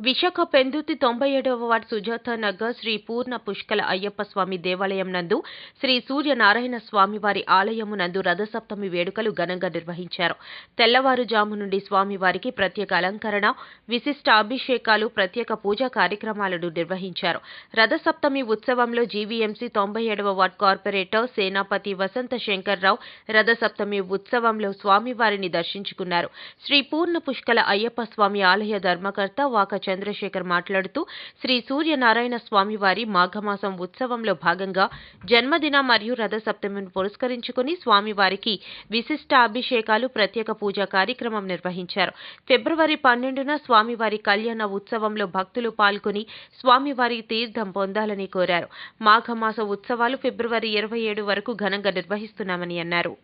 విశాఖ పెందుతి తొంభై ఏడవ వార్డు సుజాత నగర్ శ్రీ పూర్ణ పుష్కల అయ్యప్ప స్వామి దేవాలయం నందు శ్రీ సూర్యనారాయణ స్వామి వారి ఆలయము నందు రథసప్తమి వేడుకలు ఘనంగా నిర్వహించారు. తెల్లవారుజాము నుండి స్వామివారికి ప్రత్యేక అలంకరణ విశిష్ట అభిషేకాలు ప్రత్యేక పూజా కార్యక్రమాలను నిర్వహించారు. రథసప్తమి ఉత్సవంలో జీవీఎంసీ తొంభై ఏడవ వార్డు కార్పొరేటర్ సేనాపతి వసంత శంకర్రావు రథసప్తమి ఉత్సవంలో స్వామివారిని దర్శించుకున్నారు. శ్రీ పూర్ణ పుష్కల అయ్యప్ప స్వామి ఆలయ ధర్మకర్త వాక చంద్రశేఖర్ మాట్లాడుతూ శ్రీ సూర్యనారాయణ స్వామివారి మాఘమాసం ఉత్సవంలో భాగంగా జన్మదిన మరియు రథసప్తమిని పురస్కరించుకుని స్వామివారికి విశిష్ట అభిషేకాలు ప్రత్యేక పూజా కార్యక్రమం నిర్వహించారు. ఫిబ్రవరి పన్నెండున స్వామివారి కళ్యాణ ఉత్సవంలో భక్తులు పాల్గొని స్వామివారి తీర్థం పొందాలని కోరారు. మాఘమాస ఉత్సవాలు ఫిబ్రవరి ఇరవై ఏడు వరకు ఘనంగా నిర్వహిస్తున్నామని అన్నారు.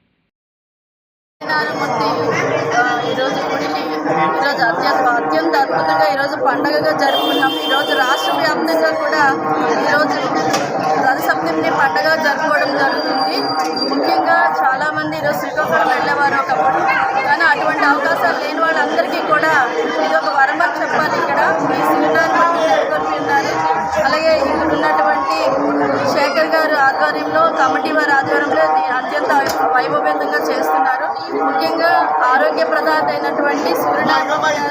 ఈరోజు గుడిని ఈరోజు అత్యంత అత్యంత అద్భుతంగా ఈరోజు పండగగా జరుపుకున్నాం ఈరోజు రాష్ట్ర వ్యాప్తంగా కూడా ఈరోజు రథసప్తమిని పండగ జరుపుకోవడం జరుగుతుంది. ముఖ్యంగా చాలామంది ఈరోజు శ్రీకాకుళం వెళ్ళేవారు ఒకప్పుడు. కానీ అటువంటి అవకాశాలు లేని వాళ్ళందరికీ కూడా ఇది ఒక వరమని చెప్పాలి ఇక్కడ. ఈ శ్రీరామూర్తి నెలకొల్పి ఉన్నారు అలాగే ఇక్కడ ఉన్నటువంటి శేఖర్ గారు ఆధ్వర్యంలో కమిటీ వారి ఆధ్వర్యంలో అత్యంత వైభవేతంగా చేస్తున్నారు ముఖ్యంగా ఆరోగ్య ప్రదాత అయినటువంటి సూర్యనారాయణ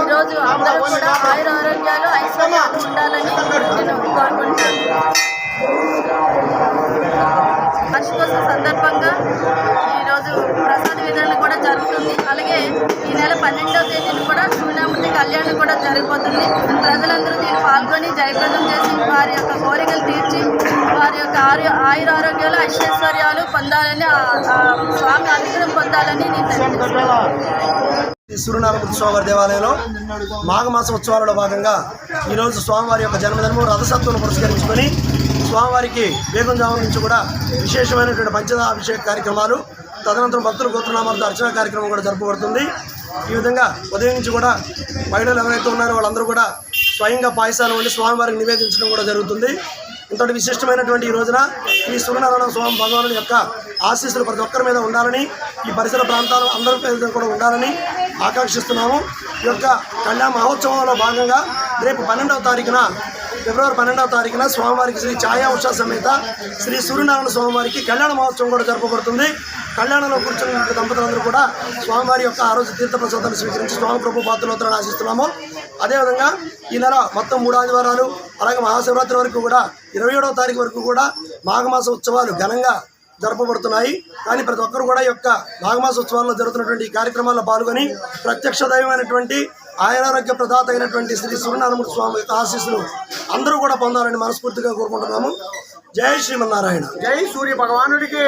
ఈరోజు అందరూ కూడా ఆయుర ఆరోగ్యాలు ఐశ్వర్యాలు ఉండాలని నేను కోరుకుంటాను వార్షికోత్సవ సందర్భంగా ఈరోజు ప్రసాద వితరణ కూడా జరుగుతుంది. అలాగే ఈ నెల పన్నెండవ తేదీన కూడా సూర్యనామూర్తి కళ్యాణం కూడా జరిగిపోతుంది ప్రజలందరూ దీన్ని పాల్గొని జయప్రదం చేసి వారి యొక్క కోరికలు తీర్చి వారి యొక్క ఆరు ఆయుర ఆరోగ్యాలు ఐశ్వర్యాలు పొందాలని స్వామి అనుగ్రహం పొందాలని నేను సూర్యనారాయణ స్వామివారి దేవాలయంలో మాఘమాస ఉత్సవాలలో భాగంగా ఈరోజు స్వామివారి యొక్క జన్మదినము రథసత్వం పురస్కరించుకొని స్వామివారికి వేగంజాము నుంచి కూడా విశేషమైనటువంటి పంచదాభిషేక కార్యక్రమాలు తదనంతరం భక్తుల గోత్రనామాలతో అర్చనా కార్యక్రమం కూడా జరపబడుతుంది ఈ విధంగా ఉదయం నుంచి కూడా మహిళలు ఎవరైతే ఉన్నారో వాళ్ళందరూ కూడా స్వయంగా పాయసాలు వండి స్వామివారికి నివేదించడం కూడా జరుగుతుంది. ఇంతటి విశిష్టమైనటువంటి ఈ రోజున ఈ సూర్యనారాయణ స్వామి భగవాను యొక్క ఆశీస్సులు ప్రతి ఒక్కరి మీద ఉండాలని ఈ పరిసర ప్రాంతాలు అందరి మీద కూడా ఉండాలని ఆకాంక్షిస్తున్నాము. ఈ యొక్క కళ్యాణ మహోత్సవంలో భాగంగా రేపు పన్నెండవ తారీఖున ఫిబ్రవరి పన్నెండవ తారీఖున స్వామివారికి శ్రీ ఛాయా ఉషా సమేత శ్రీ సూర్యనారాయణ స్వామివారికి కళ్యాణ మహోత్సవం కూడా జరపబడుతుంది కళ్యాణంలో కూర్చున్న దంపతులందరూ కూడా స్వామివారి యొక్క ఆ రోజు తీర్థ ప్రసాదాన్ని స్వీకరించి స్వామి ప్రభు పాత్రలోతరని ఆశిస్తున్నాము. అదేవిధంగా ఈ నెల మొత్తం మూడు ఆదివారాలు అలాగే మహాశివరాత్రి వరకు కూడా ఇరవై ఏడవ తారీఖు వరకు కూడా మాఘమాస ఉత్సవాలు ఘనంగా జరపబడుతున్నాయి. కానీ ప్రతి ఒక్కరు కూడా యొక్క మాఘమాస ఉత్సవాల్లో జరుగుతున్నటువంటి ఈ కార్యక్రమాల్లో పాల్గొని ప్రత్యక్ష దైవమైనటువంటి ఆయురారోగ్య ప్రదాత అయినటువంటి శ్రీ సూర్యనారాయణ స్వామి యొక్క ఆశీస్సులు అందరూ కూడా పొందాలని మనస్ఫూర్తిగా కోరుకుంటున్నాము. జై శ్రీమన్నారాయణ. జై సూర్య భగవానుడికి.